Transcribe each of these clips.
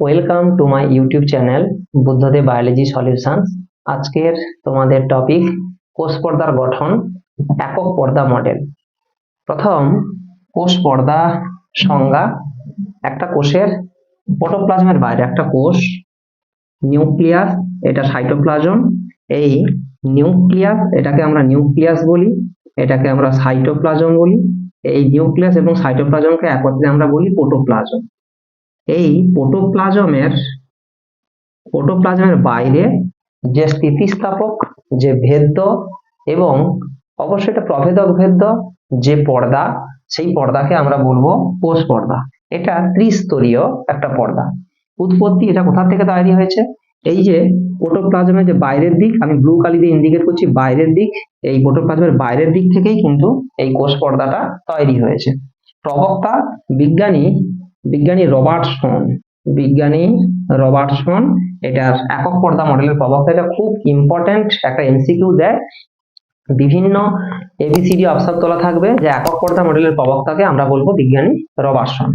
Welcome to my YouTube channel Buddhadeb biology solutions আজকের তোমাদের topic কোষ পর্দার গঠন, একক পর্দা মডেল প্রথম, কোষ পর্দা সংজ্ঞা, একটা কোষের প্রোটোপ্লাজমের বাইরে একটা কোষ নিউক্লিয়াস এটা সাইটোপ্লাজম এই নিউক্লিয়াস এটাকে আমরা নিউক্লিয়াস বলি, এটাকে আমরা সাইটোপ্লাজম বলি, এই নিউক্লিয়াস এবং সাইটোপ্লাজমকে একত্রে আমরা বলি প্রোটোপ্লাজম এই পোটোপ্লাজমের প্রোটোপ্লাজমের বাইরে যে স্থিতিস্থাপক, যে ভেদ্য এবং অবশ্যই এটা প্রভেদক ভেদ্য যে পর্দা, সেই পর্দাকে আমরা বলব কোষ পর্দা। এটা ত্রিস্তরীয় একটা পর্দা। উৎপত্তি এটা কোথা থেকে তৈরি হয়েছে? এই যে প্রোটোপ্লাজমের যে বাইরের দিক, আমি ব্লু কালি দিয়ে ইন্ডিকেট করছি বাইরের দিক, এই প্রোটোপ্লাজমের বাইরের দিক থেকেই কিন্তু এই কোষ পর্দাটা তৈরি হয়েছে। প্রবক্তা, বিজ্ঞানী বিজ্ঞানী রবার্টসন বিজ্ঞানী রবার্টসন এটার একক পর্দা মডেলের প্রবক্তা, এটা খুব ইম্পর্টেন্ট একটা এমসিকিউ দেয়। বিভিন্ন এবিসিডি অপশন তোলা থাকবে যে একক পর্দা মডেলের প্রবক্তাকে আমরা বলব বিজ্ঞানী রবার্টসন।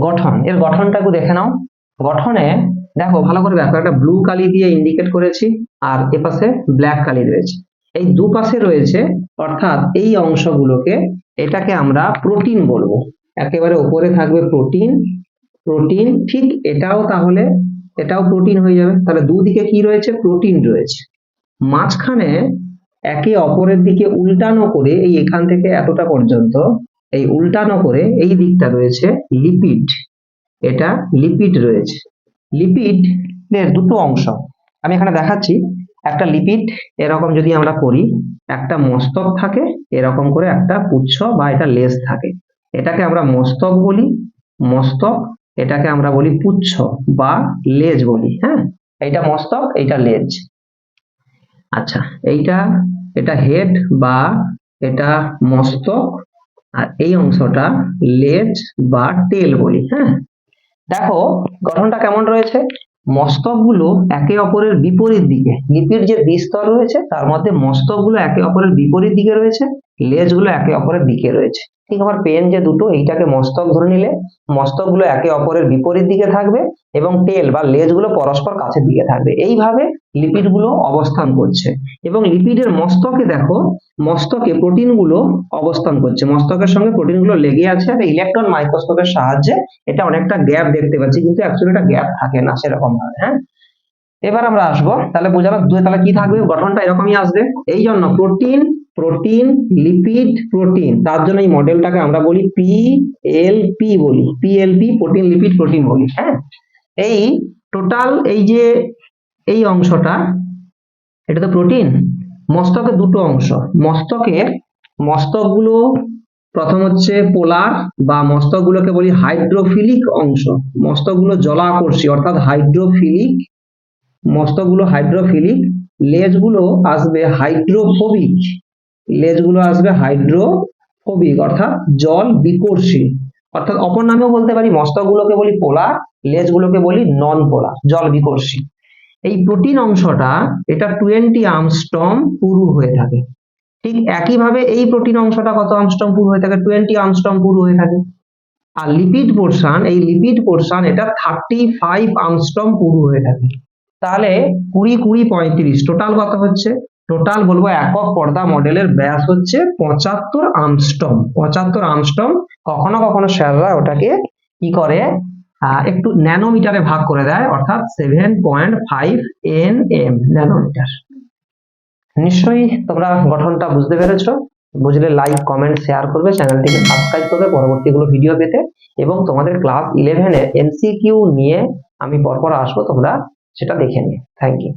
গঠন, এর গঠনটা একটু দেখে নাও। গঠনে, দেখো, ভালো করে দেখো, একটা ব্লু কালি দিয়ে ইন্ডিকেট করেছি, আর এপাশে ব্ল্যাক কালি রয়েছে। এই দুপাশে রয়েছে, অর্থাৎ এই অংশগুলোকে এটাকে আমরা প্রোটিন বলব। একেবারে উপরে থাকবে প্রোটিন প্রোটিন ঠিক এটাও তাহলে, এটাও প্রোটিন হয়ে যাবে। তাহলে দুদিকে কি রয়েছে? প্রোটিন রয়েছে। মাঝখানে একে অপরের দিকে উল্টানো করে এই এখান থেকে এতটা পর্যন্ত এই উল্টানো করে এই দিকটা রয়েছে লিপিড এটা লিপিড রয়েছে। লিপিড এর দুটো অংশ। আমি এখানে দেখাচ্ছি, একটা লিপিড এরকম যদি আমরা করি, একটা মস্তক থাকে, এরকম করে একটা পুচ্ছ বা এটা লেজ থাকে। এটাকে আমরা মস্তক বলি, মস্তক, এটাকে আমরা বলি পুচ্ছ বা লেজ বলি হ্যাঁ? এইটা মস্তক, এইটা লেজ। আচ্ছা এইটা, এটা হেড বা এটা মস্তক, আর এই অংশটা লেজ বা টেল বলি হ্যাঁ? দেখো, গঠনটা কেমন রয়েছে? মস্তকগুলো একে অপরের বিপরীত দিকে, লিপির যে দ্বিস্তর রয়েছে, তার মধ্যে মস্তকগুলো একে অপরের বিপরীত দিকে রয়েছে। লেজগুলো একে অপরের দিকে রয়েছে। ঠিক আমার পেন যে দুটো, এইটাকে মস্তক ধরে নিলে মস্তকগুলো একে অপরের বিপরীত দিকে থাকবে এবং টেল বা লেজগুলো পরস্পর কাছের দিকে থাকবে। এইভাবে লিপিডগুলো অবস্থান করছে। এবং লিপিডের মস্তকে দেখো, মস্তকে প্রোটিনগুলো অবস্থান করছে। মস্তকের সঙ্গে প্রোটিনগুলো লেগে আছে আর ইলেকট্রন মাইক্রোস্কোপের সাহায্যে এটা অনেকটা গ্যাপ দেখতে পাচ্ছি, কিন্তু অ্যাকচুয়ালি এটা গ্যাপ থাকে না সেরকম ভাবে হ্যাঁ? এবার আমরা আসব, তাহলে বোঝালো দুই তাহলে কি থাকবে? গঠনটা এরকমই আসবে। এই জন্য প্রোটিন প্রোটিন লিপিড প্রোটিন তার জন্য এই মডেলটাকে আমরা বলি পি এল পি বলি। পিএলপি প্রোটিন লিপিড প্রোটিন বলি হ্যাঁ? এই টোটাল এই যে এই অংশটা, এটা তো প্রোটিন মস্তকে দুটো অংশ। মস্তকের মস্তকগুলো প্রথম হচ্ছে পোলার বা মস্তকগুলোকে বলি হাইড্রোফিলিক অংশ। মস্তকগুলো জলাকর্ষী, অর্থাৎ হাইড্রোফিলিক মস্তকগুলো হাইড্রোফিলিক লেজগুলো আসবে হাইড্রোফোবিক লেজগুলো আসবে হাইড্রোফোবিক, অর্থাৎ জল বিকর্ষী। অর্থাৎ অপর নামেও বলতে পারি, মস্তকগুলোকে বলি পোলার, লেজগুলোকে বলি নন পোলার জল বিকর্ষী। এই প্রোটিন অংশটা, এটা টোয়েন্টি আর্মস্ট্রং পুরু হয়ে থাকে। ঠিক একইভাবে এই প্রোটিন অংশটা কত আর্মস্ট্রং পুরু হয়ে থাকে? টোয়েন্টি আর্মস্ট্রং পুরু হয়ে থাকে। আর লিপিড পোর্শন এই লিপিড পোর্শন এটা থার্টি ফাইভ আর্মস্ট্রং পুরু হয়ে থাকে। তাহলে কুড়ি কুড়ি পঁয়ত্রিশ টোটাল কত হচ্ছে? টোটাল বলব একক পর্দা মডেলের ব্যাস হচ্ছে পঁচাত্তর আর্মস্ট্রং। পঁচাত্তর আর্মস্ট্রং, কখনো কখনো স্যাররা ওটাকে কি করে? একটু ন্যানোমিটারে ভাগ করে দেয়, অর্থাৎ seven point five N M nanometre. নিশ্চয়ই তোমরা গঠনটা বুঝতে পেরেছ। বুঝলে লাইক কমেন্ট শেয়ার করবে, চ্যানেলটিকে সাবস্ক্রাইব করবে পরবর্তীগুলো ভিডিও পেতে। এবং তোমাদের ক্লাস ইলেভেনে এমসিকিউ নিয়ে আমি পরপর আসব, তোমরা সেটা দেখে নিও থ্যাংক ইউ